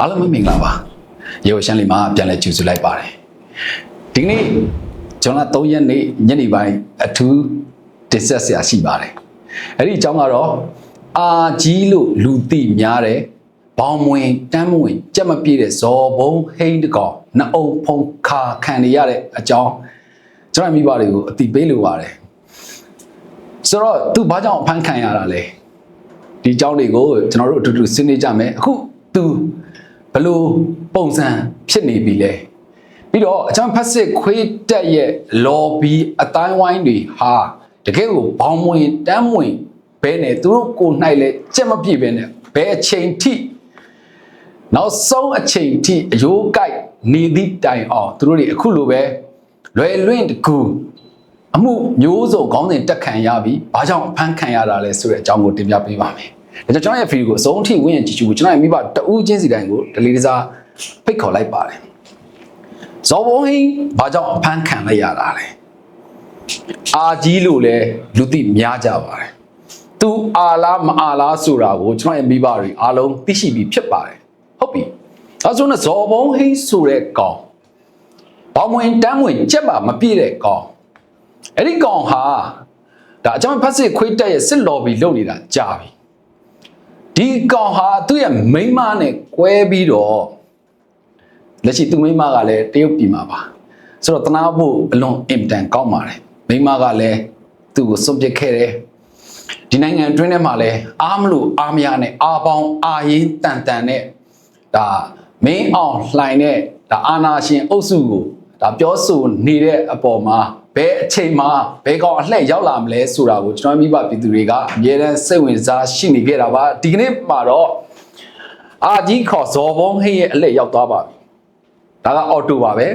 အားလုံးပဲမင်္ဂလာပါရေဝရှမ်းလီမှာပြန်လဲကြိုဆိုလိုက်ပါတယ်ဒီကနေ့ကျွန်တော်3ရက်နေ့ညနေပိုင်းအထူးတင်ဆက်ဆရာရှိပါတယ်အဲ့ဒီအကြောင်းကတော့အာကြီးလို့လူသိများတယ်ဘောင်မွင်တမ်းမဝင်ကြက်မပြည့်တဲ့ဇော်ဘုံဟိန်းတကောင်နှအုပ်ဖုံခါခံနေရတဲ့အကြောင်းကျွန်တော်မိဘတွေကိုအတိပေးလိုပါတယ်ဆိုတော့သူဘာကြောင့်အဖမ်းခံရတာလဲဒီအကြောင်းတွေကိုကျွန်တော်တို့အတူတူဆွေးနွေးကြမယ်အခုသူ ဘလို့ပုံစံဖြစ်နေပြီလဲပြီးတော့အချမ်းဖက်စစ်ခွေးတက်ရဲ့ lobby အတိုင်းဝိုင်းတွေဟာတကယ်ကိုဘောင်းမွင်တမ်းမွင်ဘဲနဲ့သူတို့ကိုနိုင်လဲကြက်မပြည့်ပဲနဲ့ဘဲအချိန်ထိနောက်ဆုံးအချိန်ထိအယိုးကိုက်နေသည့်တိုင်အောင်သူတို့တွေအခုလိုပဲလွယ်လွင့်တကူအမှုမျိုးစုံခေါင်းစဉ်တက်ခံရပြီးဘာကြောင့်အဖမ်းခံရတာလဲဆိုတဲ့အကြောင်းကိုတင်ပြပေးပါမယ်။ ဒါကြောင့်ကျွန်တော်ရဲ့ video ကိုအဆုံးထိဝင်ရင်ကြည့်ရှုဖို့ကျွန်တော်ရဲ့မိဘတဦးချင်းစီတိုင်းကိုဒလီတစားဖိတ်ခေါ်လိုက်ပါတယ်။ဇော်ဘုံဟင်းဘာကြောင့်အဖမ်းခံလိုက်ရတာလဲ။အာကြီးလို့လဲလူသိများကြပါတယ်။ तू အာလားမအာလားဆိုတာကိုကျွန်တော်ရဲ့မိဘတွေအားလုံးသိရှိပြီးဖြစ်ပါတယ်။ဟုတ်ပြီ။အဲဆိုတော့ဇော်ဘုံဟင်းဆိုတဲ့ကောင်ဘောင်ဝင်တမ်းဝင်ကြက်ပါမပြည့်တဲ့ကောင်အဲ့ဒီကောင်ဟာဒါအကြောင်းဖတ်စစ်ခွေးတက်ရဲ့စစ်လော်ဘီလုပ်နေတာကြာပြီ ဒီကောင်ဟာသူ့ရဲ့မိန်းမနဲ့ကွဲပြီးတော့လက်ရှိသူ့မိန်းမကလည်းတရုတ်ပြည်မှာပါဆိုတော့တနာဖို့အလွန်အင်တန်ကောင်းပါတယ်မိန်းမကလည်းသူ့ကိုစွန့်ပစ်ခဲ့တယ်ဒီနိုင်ငံအတွင်းထဲမှာလည်းအားမလို့အားမရနဲ့အားပေါင်းအာရင်တန်တန်နဲ့ဒါမင်းအောင်လှိုင်တဲ့ဒါအာနာရှင်အုပ်စုကိုဒါပြောဆိုနေတဲ့အပေါ်မှာ ဘယ်အချိန်မှာဘယ်ကောင်အလှည့်ရောက်လာမလဲဆိုတာကိုကျွန်တော်မိဘပြည်သူတွေကအမြဲတမ်းစိတ်ဝင်စားရှိနေကြတာပါဒီကနေ့မှာတော့အာကြီးခေါ်ဇော်ဘုံဟိရဲ့အလှည့်ရောက်သွားပါပြီဒါကအော်တိုပါပဲ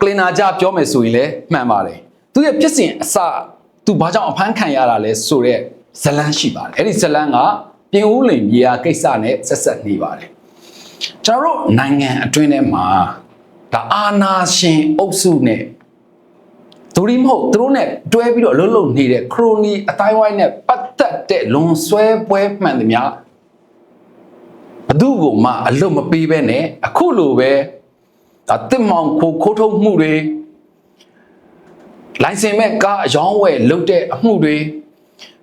ကလင်နာကြပြောမယ်ဆိုရင်လည်းမှန်ပါတယ်သူရဲ့ဖြစ်စဉ်အစသူဘာကြောင့်အဖမ်းခံရတာလဲဆိုတော့ဇလန်းရှိပါတယ်အဲ့ဒီဇလန်းကပြင်ဦးလိန်မြေယာကိစ္စနဲ့ဆက်ဆက်နေပါတယ်ကျွန်တော်တို့နိုင်ငံအတွင်းထဲမှာဒါအာနာရှင်အုပ်စုနဲ့ သူရီမဟုတ်သူတို့နဲ့တွဲပြီးတော့အလုပ်လုပ်နေတဲ့ခရိုနီအတိုင်းဝိုင်းနဲ့ပတ်သက်တဲ့လွန်ဆွဲပွဲမှန်သမျှဘသူ့ကိုမှအလုပ်မပေးဘဲနဲ့အခုလိုပဲဒါတစ်မောင်ခိုခိုးထုတ်မှုတွေလိုင်စင်မဲ့ကားအယောင်းဝယ်လုပ်တဲ့အမှုတွေ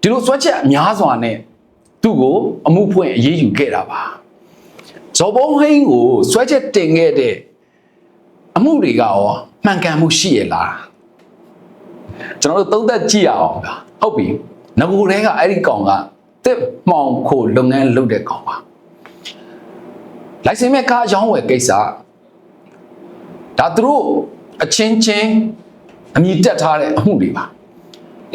ဒီလိုစွဲချက်အများစွာနဲ့သူ့ကိုအမှုဖွင့်အရေးယူခဲ့တာပါဇော်ဘုံဟိန်းကိုစွဲချက်တင်ခဲ့တဲ့အမှုတွေကရောမှန်ကန်မှုရှိရလား ကျွန်တော်တို့သုံးသက်ကြည့်ရအောင်ဗျာဟုတ်ပြီငကူတဲကအဲ့ဒီကောင်ကတစ်မှောင်ခိုလုပ်ငန်းလုပ်တဲ့ကောင်ပါလိုင်စင်မဲ့ကားအယောင်းဝယ်ကိစ္စဒါသူတို့အချင်းချင်းအမြင့်တက်ထားတဲ့အမှုတွေပါ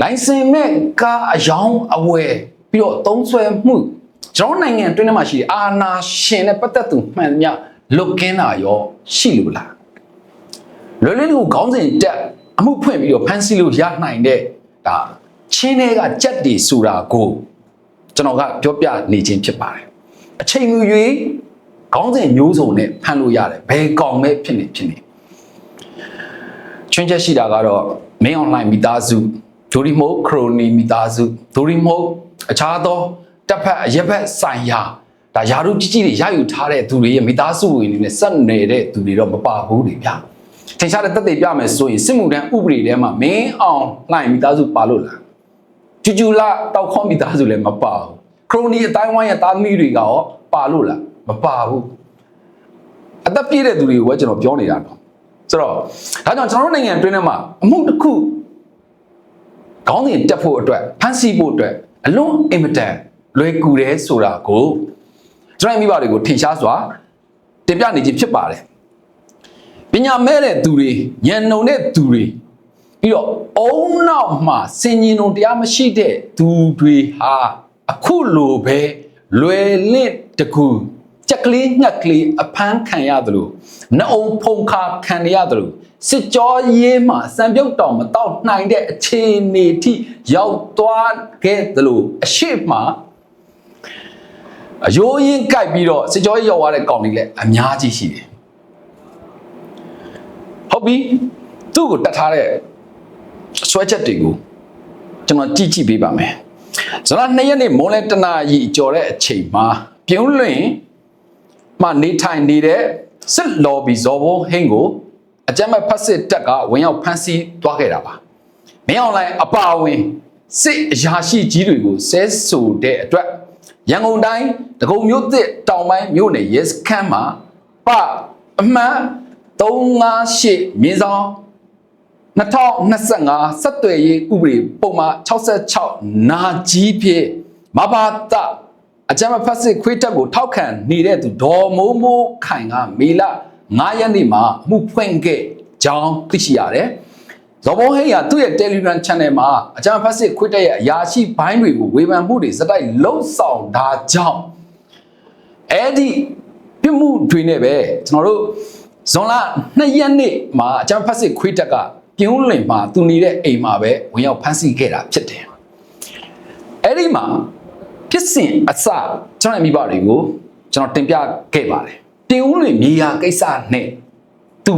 လိုင်စင်မဲ့ကားအယောင်းအဝယ်ပြီးတော့သုံးဆွဲမှုကျွန်တော်နိုင်ငံအတွင်းထဲမှာရှိတဲ့အာနာရှင်နဲ့ပတ်သက်သူမှန်သမျှလုတ်ကင်းတာရောရှိလို့လားလွယ်လွယ်ကိုခေါင်းစဉ်တက် အမှုဖွင့်ပြီးတော့ဖမ်းဆီးလို့ရနိုင်တဲ့ဒါချင်းတွေကကြက်တီဆိုတာကိုကျွန်တော်ကပြောပြနေခြင်းဖြစ်ပါတယ်အချိန်မီ၍ခေါင်းစဉ်မျိုးစုံနဲ့ဖမ်းလို့ရတယ်ဘယ်ကောင်ပဲဖြစ်နေဖြစ်နေချွင်းချက်ရှိတာကတော့မင်းအွန်လိုင်းမိသားစုဒိုရီမို့ခရိုနီမိသားစုဒိုရီမို့အခြားသောတပ်ဖက်အရက်ဖက်ဆိုင်ရာဒါယာရုကြီးကြီးတွေရယူထားတဲ့သူတွေရဲ့မိသားစုဝင်တွေနဲ့ဆက်နေတဲ့သူတွေတော့မပါဘူးတွေဗျာ ထင်ရှားတဲ့တက်တွေပြမယ်ဆိုရင်စစ်မှုထမ်းဥပဒေထဲမှာမင်းအောင်လှိုင်မိသားစုပါလို့လားကျူကျူလာတောက်ခေါမိသားစုလည်းမပါဘူးခရိုနီအတိုင်းဝိုင်းရဲ့သားသမီးတွေကရောပါလို့လားမပါဘူးအသက်ပြည့်တဲ့သူတွေကိုပဲကျွန်တော်ပြောနေတာတော့ဆိုတော့ဒါကြောင့်ကျွန်တော်တို့နိုင်ငံအတွင်းထဲမှာအမှုတစ်ခုခေါင်းစဉ်တက်ဖို့အတွက်ဖန်ဆီးဖို့အတွက်အလွန်အင်မတန်လွယ်ကူတယ်ဆိုတာကိုကျွန်တော်မိဘတွေကိုထင်ရှားစွာတင်ပြနေခြင်းဖြစ်ပါတယ် ပညာမဲ့တဲ့သူတွေဉာဏ်နှုံတဲ့သူတွေပြီးတော့အုံနောက်မှာစင်ញင်ုံတရားမရှိတဲ့သူတွေဟာအခုလိုပဲလွယ်လင့်တကူကြက်ကလေးငှက်ကလေးအဖမ်းခံရတယ်လို့နှအုံဖုံခါခံရတယ်လို့စစ်ကြောရေးမှာစံပြုတ်တောင်မတော့နိုင်တဲ့အခြေအနေထိရောက်သွားခဲ့တယ်လို့အရှိမအယိုးရင်ကြိုက်ပြီးတော့စစ်ကြောရေးရောက်သွားတဲ့ကောင်တွေလည်းအများကြီးရှိတယ် ဟုတ်ပြီသူ့ကိုတတ်ထားတဲ့ဆွဲချက်တွေကိုကျွန်တော်ကြည့်ကြည့်ပေးပါမယ်ဇွန်လ2ရက်နေ့မွန်လဲတနာရီကြော်တဲ့အချိန်မှာပြုံးလွင်မှနေထိုင်နေတဲ့စစ်လော်ဘီဇော်ဘုံဟင်းကိုအကြမ်းမဲ့ဖက်စစ်တပ်ကဝင်ရောက်ဖမ်းဆီးသွားခဲ့တာပါမင်းအောင်လိုင်းအပါအဝင်စစ်အရာရှိကြီးတွေကိုဆဲဆိုတဲ့အတွက်ရန်ကုန်တိုင်းဒဂုံမြို့သစ်တောင်ပိုင်းမြို့နယ်ရဲစခန်းမှာပအမှန် 358မြင်းဆောင်2025ဆက်သွယ်ရေးဥပဒေပုံမှန်66နာကြီးဖြင့်မဘာတအကြမ်းဖက်စစ်ခွေးတက်ကိုထောက်ခံနေတဲ့သူဒေါ်မိုးမိုးခိုင်ကမေလ9ရက်နေ့မှာအမှုဖွင့်ခဲ့ကြောင်းသိရှိရတယ်။ဇော်ဘုံဟိန်းကသူ့ရဲ့ Telegram Channel မှာအကြမ်းဖက်စစ်ခွေးတက်ရဲ့အရာရှိဘိုင်းတွေကိုဝေဖန်မှုတွေစတိုက်လှုပ်ဆောင်တာကြောင့်အဲ့ဒီပြမှုတွေနဲ့ပဲကျွန်တော်တို့ ဇွန်လ2ရက်နေ့မှာအကြမ်းဖက်စစ်ခွေးတက်ကပြင်းဦးလင်မှာသူနေတဲ့အိမ်မှာပဲဝင်ရောက်ဖမ်းဆီးခဲ့တာဖြစ်တယ်။အဲ့ဒီမှာဖြစ်စဉ်အစကျွန်တော်ရဲ့မိဘတွေကိုကျွန်တော်တင်ပြခဲ့ပါတယ်။ပြင်းဦးလင်မြေယာကိစ္စနဲ့သူ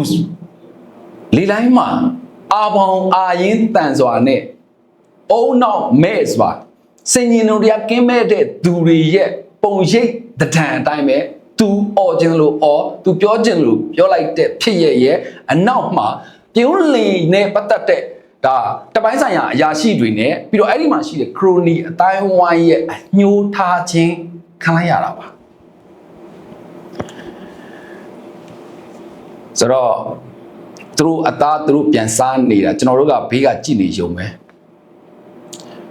လေလိုင်းမှာအာပေါင်အာရင်တန်စွာနဲ့အုံနောက်မဲ့စွာစင်ရင်တို့တွေကင်းမဲ့တဲ့သူတွေရဲ့ပုံရိပ်တံအတိုင်းပဲ သူអော်ခြင်းလို့អော်သူပြောခြင်းလို့ပြောလိုက်တဲ့ဖြစ်ရဲ့ရဲ့အနောက်မှာပြုံးလင်နဲ့ပတ်သက်တဲ့ဒါတပိုင်းဆိုင်ရာအရာရှိတွေနဲ့ပြီးတော့အဲ့ဒီမှာရှိတဲ့ခရိုနီအတိုင်းဝိုင်းရဲ့အညှိုးထားခြင်းခံလိုက်ရတာပါဆိုတော့သူတို့အသားသူတို့ပြန်စားနေတာကျွန်တော်တို့ကဘေးကကြည့်နေရုံပဲ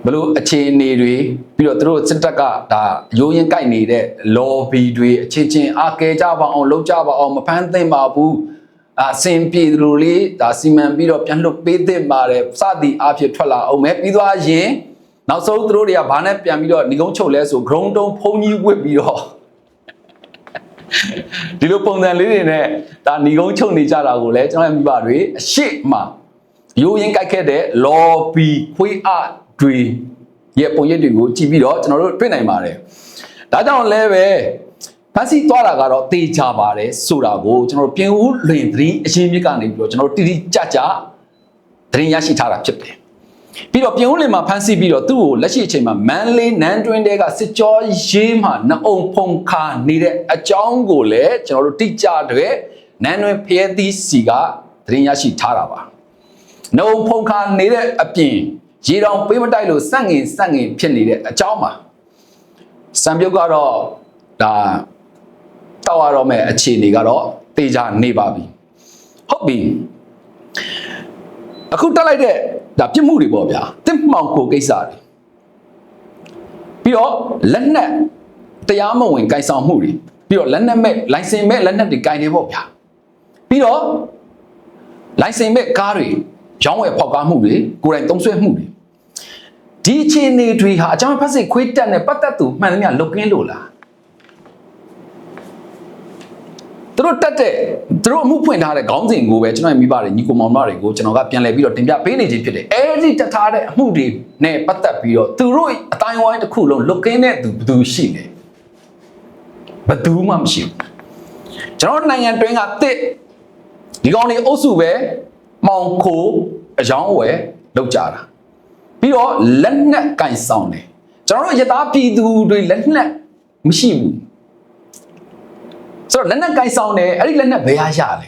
ဘလို့အခြေအနေတွေပြီးတော့သူတို့စစ်တပ်ကဒါရိုးရင်ကြိုက်နေတဲ့ lobby တွေအခြေချင်းအကဲကြပါအောင်လုပ်ကြပါအောင်မဖမ်းသင့်ပါဘူးအစင်ပြေသူလေးဒါစီမံပြီးတော့ပြန်လွတ်ပေးသင့်ပါတယ်စသည်အဖြစ်ထွက်လာအောင်မယ်ပြီးသွားရင်နောက်ဆုံးသူတို့တွေကဘာနဲ့ပြန်ပြီးတော့ညီကုန်းချုပ်လဲဆို ground တုံးဖုံးကြီးဝစ်ပြီးတော့ဒီလိုပုံစံလေးတွေနဲ့ဒါညီကုန်းချုပ်နေကြတာကိုလည်းကျွန်တော်ရဲ့မိဘတွေအရှိမရိုးရင်ကြိုက်ခဲ့တဲ့ lobby ခွေးအ တွေရဲ့ပုံရိပ်တွေကိုကြည့်ပြီးတော့ကျွန်တော်တို့တွေ့နိုင်ပါတယ်ဒါကြောင့်လည်းပဲဖန်စီသွားတာကတော့တေချာပါတယ်ဆိုတာကိုကျွန်တော်ပြင်ဦးလွင်သတင်းအရင်မြစ်ကနေပြီးတော့ကျွန်တော်တိတိကျကျသတင်းရရှိထားတာဖြစ်တယ်ပြီးတော့ပြင်ဦးလင်မှာဖမ်းဆီးပြီးတော့သူ့ကိုလက်ရှိအချိန်မှာမန်လေးနန်းတွင်းတဲကစစ်ကြောရေးမှာနှအုံဖုံခါနေတဲ့အကြောင်းကိုလည်းကျွန်တော်တို့တိကျတဲ့နန်းတွင်းဖျဲသီးစီကသတင်းရရှိထားတာပါနှအုံဖုံခါနေတဲ့အပြင် ရေတောင်ပေးမတိုက်လို့စန့်ငင်စန့်ငင်ဖြစ်နေတဲ့အကြောင်းပါစံပြုတ်ကတော့ဒါတောက်ရတော့မဲ့အခြေအနေကတော့တေချာနေပါပြီဟုတ်ပြီအခုတက်လိုက်တဲ့ဒါပြစ်မှုတွေပေါ့ဗျာတစ်မှောင်ကိုကိစ္စတွေပြီးတော့လက်နက်တရားမဝင်ကိုင်ဆောင်မှုတွေပြီးတော့လက်နက်မဲ့လိုင်စင်မဲ့လက်နက်တွေကိုင်နေပေါ့ဗျာပြီးတော့လိုင်စင်မဲ့ကားတွေရောင်းဝယ်ဖောက်ကားမှုတွေကိုယ်တိုင်သုံးဆွဲမှုတွေ ဒီအခြေအနေတွေဟာအကြောင်းဖက်စစ်ခွေးတက်နဲ့ပတ်သက်သူမှန်သမျှလုတ်ကင်းလို့လားသူတို့တက်တဲ့သူတို့အမှုဖွင့်ထားတဲ့ခေါင်းစဉ်ကိုပဲကျွန်တော်ရဲ့မိဘတွေညီကိုမောင်မတွေကိုကျွန်တော်ကပြန်လည်ပြီးတော့တင်ပြပေးနေခြင်းဖြစ်တယ်အဲဒီတက်ထားတဲ့အမှုတွေနဲ့ပတ်သက်ပြီးတော့သူတို့အတိုင်းဝိုင်းတစ်ခုလုံးလုတ်ကင်းတဲ့သူဘယ်သူရှိလဲဘယ်သူမှမရှိဘူးကျွန်တော်နိုင်ငံတွင်းကတစ်ဒီကောင်တွေအုပ်စုပဲမောင်ခိုအယောင်းဝယ်လောက်ကြတာ ပြီးတော့လက်နက်ကင်ဆောင်တယ်ကျွန်တော်တို့ရသားပြည်သူတွေလက်နက်မရှိဘူးဆိုတော့လက်နက်ကင်ဆောင်တယ်အဲ့ဒီလက်နက်ဘယ်ရရလဲ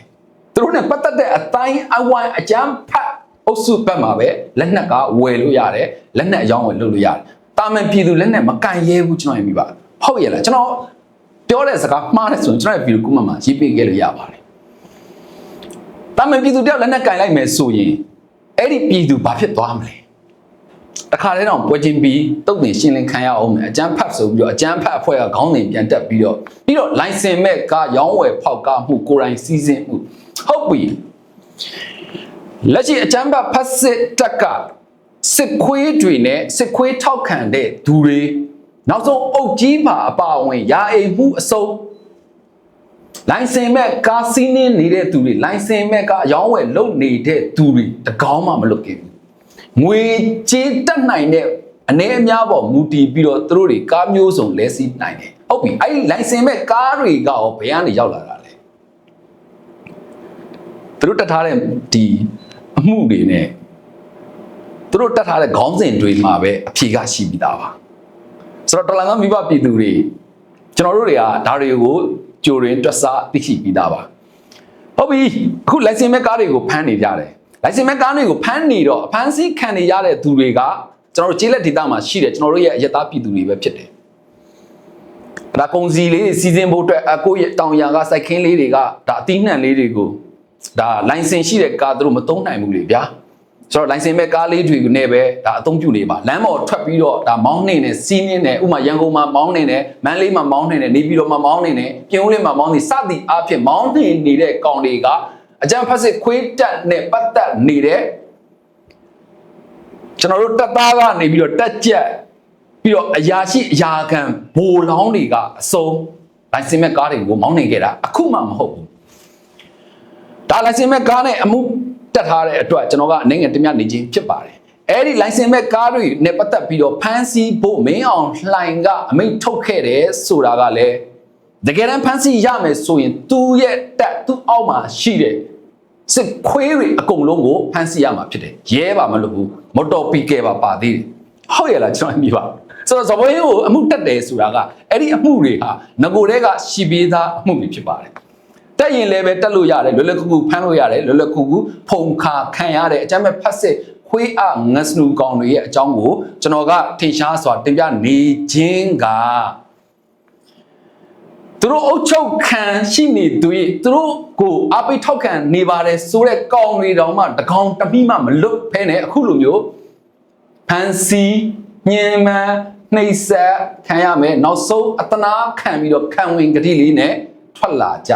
သူတို့ ਨੇ ပတ်သက်တဲ့အတိုင်းအဝိုင်းအကြမ်းဖတ်အုပ်စုဘက်မှာပဲလက်နက်ကဝယ်လို့ရတယ်လက်နက်အယောင်းဝယ်လုပ်လို့ရတယ်တာမန်ပြည်သူလက်နက်မကန်ရဲဘူးကျွန်တော်ရင်ပြပါဟုတ်ရဲ့လားကျွန်တော်ပြောတဲ့စကားမှားတယ်ဆိုရင်ကျွန်တော်ရဲ့ဗီဒီယိုကုမမှာရေးပေးခဲ့လို့ရပါတယ်တာမန်ပြည်သူတယောက်လက်နက်ကင်လိုက်မယ်ဆိုရင်အဲ့ဒီပြည်သူဘာဖြစ်သွားမလဲ တခါတည်းတော့ပွဲချင်းပြီးတုတ်တင်ရှင်းလင်းခံရအောင်မယ်အကျန်းဖတ်ဆိုပြီးတော့အကျန်းဖတ်အဖွဲ့ကခေါင်းစဉ်ပြန်တက်ပြီးတော့ပြီးတော့ license မဲ့ကရောင်းဝယ်ဖောက်ကားမှုကိုယ်တိုင်စီးစင်းမှုဟုတ်ပြီလက်ရှိအကျန်းဖတ်ဖတ်စစ်တက်ကစစ်ခွေးတွေနဲ့စစ်ခွေးထောက်ခံတဲ့သူတွေနောက်ဆုံးအုတ်ကြီးပါအပါအဝင်ရာအိမ်မှုအစုံလိုင်စင်မဲ့ကားစီးနှင်းနေတဲ့သူတွေလိုင်စင်မဲ့ကားရောင်းဝယ်လုပ်နေတဲ့သူတွေတကောင်းမှမလုပ်ခဲ့ဘူး ငွေကြေးတက်နိုင်တဲ့အနေအများပေါ်မူတည်ပြီးတော့သူတို့တွေကားမျိုးစုံလဲစီးနိုင်တယ်ဟုတ်ပြီအဲ့ဒီလိုင်စင်မဲ့ကားတွေကရောဘယ်ကနေရောက်လာတာလဲသူတို့တက်ထားတဲ့ဒီအမှုတွေနဲ့သူတို့တက်ထားတဲ့ခေါင်းစဉ်တွေမှာပဲအဖြေကရှိပြီးသားပါဆိုတော့တော်လန်ကမိဘပြည်သူတွေကျွန်တော်တို့တွေကဒါတွေကိုကြိုရင်တွက်စားသိရှိပြီးသားပါဟုတ်ပြီအခု license မဲ့ကားတွေကိုဖမ်းနေကြတယ် license မဲ့ကားတွေကိုဖမ်းနေတော့အဖမ်းဆီးခံနေရတဲ့သူတွေကကျွန်တော်တို့ကျေးလက်ဒေသမှာရှိတယ်ကျွန်တော်တို့ရဲ့အရက်သားပြည်သူတွေပဲဖြစ်တယ်ဒါကုံစီလေးတွေစီစဉ်ဖို့အတွက်အကိုရဲ့တောင်ယာကစိုက်ခင်းလေးတွေကဒါအသီးနှံလေးတွေကိုဒါ license ရှိတဲ့ကားသူတို့မသုံးနိုင်ဘူးလေဗျာဆိုတော့ license မဲ့ကားလေးတွေနဲ့ပဲဒါအသုံးပြုနေပါလမ်းပေါ်ထွက်ပြီးတော့ဒါမောင်းနေနဲ့စီးနေနဲ့ဥမာရန်ကုန်မှာမောင်းနေနဲ့မန္တလေးမှာမောင်းနေနဲ့နေပြည်တော်မှာမောင်းနေနဲ့ပြင်ဦးလေးမှာမောင်းနေစသည်အားဖြင့်မောင်းနေနေတဲ့ကောင်တွေက အကြံဖက်စစ်ခွေးတက်နဲ့ပတ်သက်နေတဲ့ကျွန်တော်တို့တက်သားကနေပြီးတော့တက်ကြက်ပြီးတော့အရာရှိအရာခံဘိုလောင်းတွေကအစုံလိုင်စင်မဲ့ကားတွေကိုမောင်းနေခဲ့တာအခုမှမဟုတ်ဘူးဒါလိုင်စင်မဲ့ကားနဲ့အမှုတက်ထားတဲ့အတွက်ကျွန်တော်ကအနေငယ်တမျှနေခြင်းဖြစ်ပါတယ်အဲ့ဒီလိုင်စင်မဲ့ကားတွေနဲ့ပတ်သက်ပြီးတော့ဖမ်းဆီးဖို့မင်းအောင်လှိုင်ကအမိန့်ထုတ်ခဲ့တယ်ဆိုတာကလည်းတကယ်တမ်းဖမ်းဆီးရမယ်ဆိုရင်သူ့ရဲ့တက်သူ့အောက်မှာရှိတဲ့ စစ်ခွေးတွေအကုန်လုံးကိုဖမ်းဆီးရမှာဖြစ်တယ်ရဲပါမလို့ဘူးမော်တော်ပီကယ်ပါပါသေးတယ်ဟုတ်ရဲ့လားကျွန်တော်အမြင်ပါဆိုတော့ဇဘွေးကိုအမှုတက်တယ်ဆိုတာကအဲ့ဒီအမှုတွေဟာငကိုတဲကရှိပေးသားအမှုတွေဖြစ်ပါတယ်တက်ရင်လည်းပဲတက်လို့ရတယ်လွယ်လွယ်ကူကူဖမ်းလို့ရတယ်လွယ်လွယ်ကူကူဖုံခါခံရတဲ့အကြမ်းမဲ့ဖတ်စစ်ခွေးအငစနူကောင်တွေရဲ့အကြောင်းကိုကျွန်တော်ကထင်ရှားစွာတင်ပြနေခြင်းက သူတို့အုပ်ချုပ်ခံရှိနေသူရဲ့သူတို့ကိုအပိထောက်ခံနေပါတယ်ဆိုတဲ့ကောင်တွေတောင်မှတကောင်တမိမှမလွတ်ဖဲနဲ့အခုလိုမျိုးဖန်စီညင်မှန်နှိပ်စက်ခံရမယ်နောက်ဆုံးအတနာခံပြီးတော့ခံဝင်ကတိလေးနဲ့ထွက်လာကြ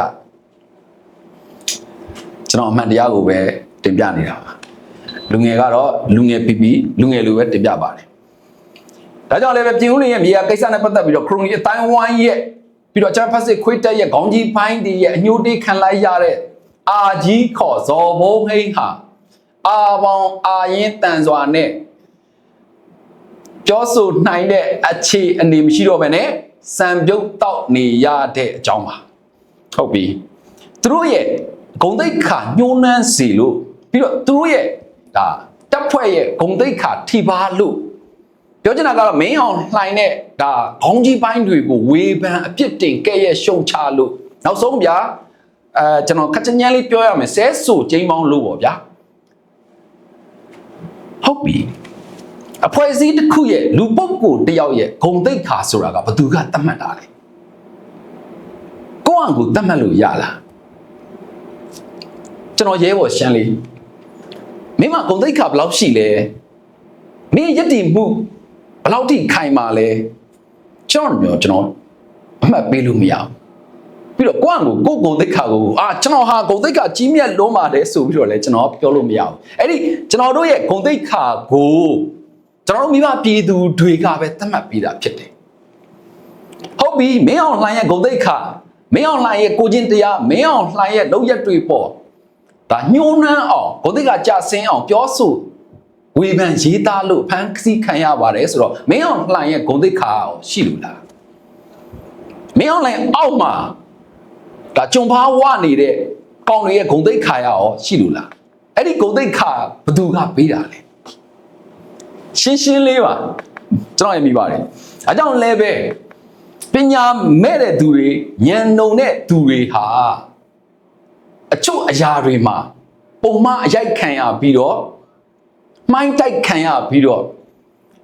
ကျွန်တော်အမှန်တရားကိုပဲတင်ပြနေတာပါလူငယ်ကတော့လူငယ်ပြီးပြီးလူငယ်လိုပဲတင်ပြပါတယ်ဒါကြောင့်လည်းပဲပြင်ဦးလင်းရဲ့မြေယာကိစ္စနဲ့ပတ်သက်ပြီးတော့ခရိုနီအတိုင်းဝိုင်းရဲ့ ပြီးတော့ချမ်ဖတ်စစ်ခွေးတက်ရဲ့ခေါင်းကြီးပိုင်းတွေရဲ့အညိုတေးခံလိုက်ရတဲ့အာကြီးခေါ်ဇော်ဘုံဟိန်းဟာအာပေါင်အာရင်တန်စွာနဲ့ပြောဆိုနိုင်တဲ့အခြေအနေမရှိတော့ဘဲနဲ့စံပြုတ်တောက်နေရတဲ့အကြောင်းပါဟုတ်ပြီသူတို့ရဲ့ဂုံတိတ်ခါညှိုးနှမ်းစီလို့ပြီးတော့သူတို့ရဲ့ဒါတပ်ဖွဲ့ရဲ့ဂုံတိတ်ခါထိပါလို့ ပြောချင်တာကတော့မင်းအောင်လှိုင်တဲ့ဒါခေါင်းကြီးပိုင်းတွေကိုဝေဖန်အပြစ်တင်ကဲ့ရဲ့ရှုံချလို့နောက်ဆုံးဗျာအဲကျွန်တော်ခက်ချင်ချမ်းလေးပြောရမယ်ဆဲဆူကျင်းပေါင်းလို့ပေါ့ဗျာဟုတ်ပြီအဖွဲ့အစည်းတစ်ခုရဲ့လူပုဂ္ဂိုလ်တစ်ယောက်ရဲ့ဂုံတိတ်ခါဆိုတာကဘသူကသတ်မှတ်တာလဲကိုယ့်အကူသတ်မှတ်လို့ရလားကျွန်တော်ရဲဘော်ရှမ်းလေးမင်းမဂုံတိတ်ခါဘယ်လောက်ရှိလဲမင်းယက်တီမှု ဘယ်လောက်ထိခိုင်မာလဲကျွန်တော်မျိုးကျွန်တော်အမှတ်ပေးလို့မရဘူးပြီးတော့ကိုယ့်အကူကိုကိုယ်ဂုံတိတ်ခါကိုအာကျွန်တော်ဟာဂုံတိတ်ခါကြီးမြတ်လုံးပါတယ်ဆိုပြီးတော့လဲကျွန်တော်ပြောလို့မရဘူးအဲ့ဒီကျွန်တော်တို့ရဲ့ဂုံတိတ်ခါကိုကျွန်တော်တို့မိဘပြည်သူတွေကပဲသတ်မှတ်ပြီးတာဖြစ်တယ်ဟုတ်ပြီမင်းအောင်လှိုင်းရဲ့ဂုံတိတ်ခါမင်းအောင်လှိုင်းရဲ့ကိုချင်းတရားမင်းအောင်လှိုင်းရဲ့လောက်ရက်တွေပေါ့ဒါညှိုးနှမ်းအောင်ဂုံတိတ်ခါကြဆင်းအောင်ပြောဆို ဝေဖန်ရေးသားလို့ဖန်ဆီးခံရပါတယ်ဆိုတော့မင်းအောင်လှိုင်းရဲ့ဂုံတိတ်ခါရောရှိလို့လားမင်းအောင်လှိုင်းအောက်မှာဒါကြုံဖားဝနေတဲ့ကောင်တွေရဲ့ဂုံတိတ်ခါရောရှိလို့လားအဲ့ဒီဂုံတိတ်ခါဘသူကပေးတာလဲရှင်းရှင်းလေးပါကျွန်တော်ရမိပါတယ်အဲကြောင့်လည်းပဲပညာမဲ့တဲ့သူတွေဉာဏ်နှုံတဲ့သူတွေဟာအချို့အရာတွေမှာပုံမှန်အရိုက်ခံရပြီးတော့ မှိုင်းတိုက်ခံရပြီးတော့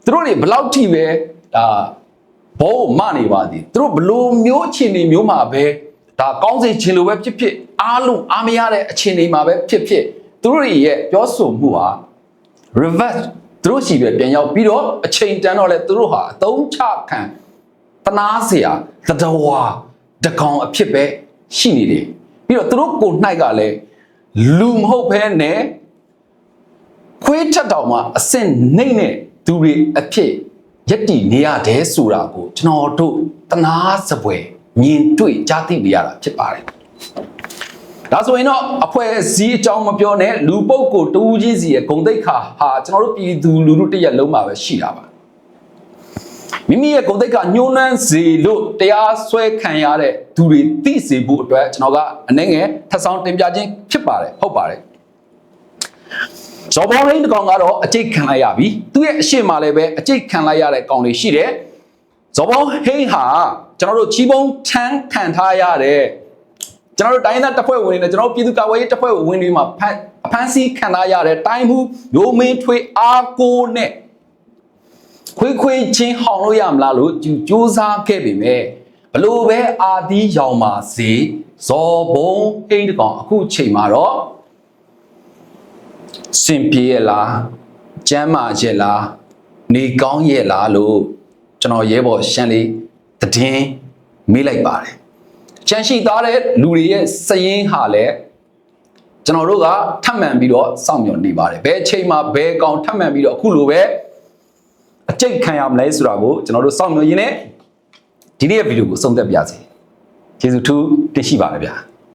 သူတို့တွေဘလောက်ထိပဲဒါဘောမနေပါသည်သူတို့ဘလို့မျိုးအခြေအနေမျိုးမှာပဲဒါကောင်းစေခြင်းလိုပဲဖြစ်ဖြစ်အားလုံးအားမရတဲ့အခြေအနေမှာပဲဖြစ်ဖြစ်သူတို့တွေရဲ့ပြောဆိုမှုဟာ reverse သူတို့ရှိပဲပြန်ရောက်ပြီးတော့အချိန်တန်တော့လဲသူတို့ဟာအသုံးချခံတနာเสียသတဝါတကောင်အဖြစ်ပဲရှိနေတယ်ပြီးတော့သူတို့ကိုနှိုက်ကလည်းလူမဟုတ်ဘဲနဲ့ ခွေးချက်တောင်မှအစင်နှိမ့်တဲ့သူတွေအဖြစ်ယက်တီနေရတယ်ဆိုတာကိုကျွန်တော်တို့တနာစပွဲမြင်တွေ့ကြားသိနေရတာဖြစ်ပါတယ်ဒါဆိုရင်တော့အဖွဲ့အစည်းအကြောင်းမပြောနဲ့လူပုဂ္ဂိုလ်တူးချင်းစီရဲ့ဂုံတိတ်ခါဟာကျွန်တော်တို့ပြည်သူလူထုတရက်လုံးမှာပဲရှိတာပါမိမိရဲ့ဂုံတိတ်ခါညှိုးနှမ်းစေလို့တရားစွဲခံရတဲ့သူတွေသိစေဖို့အတွက်ကျွန်တော်ကအနှဲငယ်ထပ်ဆောင်တင်ပြခြင်းဖြစ်ပါတယ်ဟုတ်ပါတယ် ဇော်ဘောင်းရင်းတကောင်ကတော့အကျိတ်ခံလိုက်ရပြီသူရဲ့အရှိမလည်းပဲအကျိတ်ခံလိုက်ရတဲ့ကောင်တွေရှိတယ်ဇော်ဘောင်းဟိန်းဟာကျွန်တော်တို့ချီးပုံးထမ်းခံထားရတဲ့ကျွန်တော်တို့တိုင်းသားတပ်ဖွဲ့ဝင်တွေနဲ့ကျွန်တော်တို့ပြည်သူ့ကာကွယ်ရေးတပ်ဖွဲ့ဝင်တွေမှာဖမ်းအဖမ်းဆီးခံထားရတဲ့တိုင်းမှုမျိုးမင်းထွေးအားကိုနဲ့ခွေးခွေးချင်းဟောင်လို့ရမလားလို့ကြိုးစူးစမ်းခဲ့ပေမဲ့ဘလို့ပဲအာဒီရောင်ပါစေဇော်ဘုံဟိန်းတကောင်အခုချိန်မှာတော့ စင်ပြေရလားကျမ်းမာရဲ့လားနေကောင်းရဲ့လားလို့ကျွန်တော်ရဲဘော်ရှမ်းလေးတည်င်းမေးလိုက်ပါတယ်ကျန်ရှိသားတဲ့လူတွေရဲ့စည်ရင်းဟာလည်းကျွန်တော်တို့ကထပ်မံပြီးတော့စောင့်မျှော်နေပါတယ်ဘယ်အချိန်မှာဘယ်ကောင်ထပ်မံပြီးတော့အခုလိုပဲအကျိတ်ခံရမလဲဆိုတာကိုကျွန်တော်တို့စောင့်မျှော်ရင်းနဲ့ဒီနေ့ရဲ့ဗီဒီယိုကိုဆုံးသက်ပါရစေကျေးဇူးထူးတင်ရှိပါတယ်ဗျာ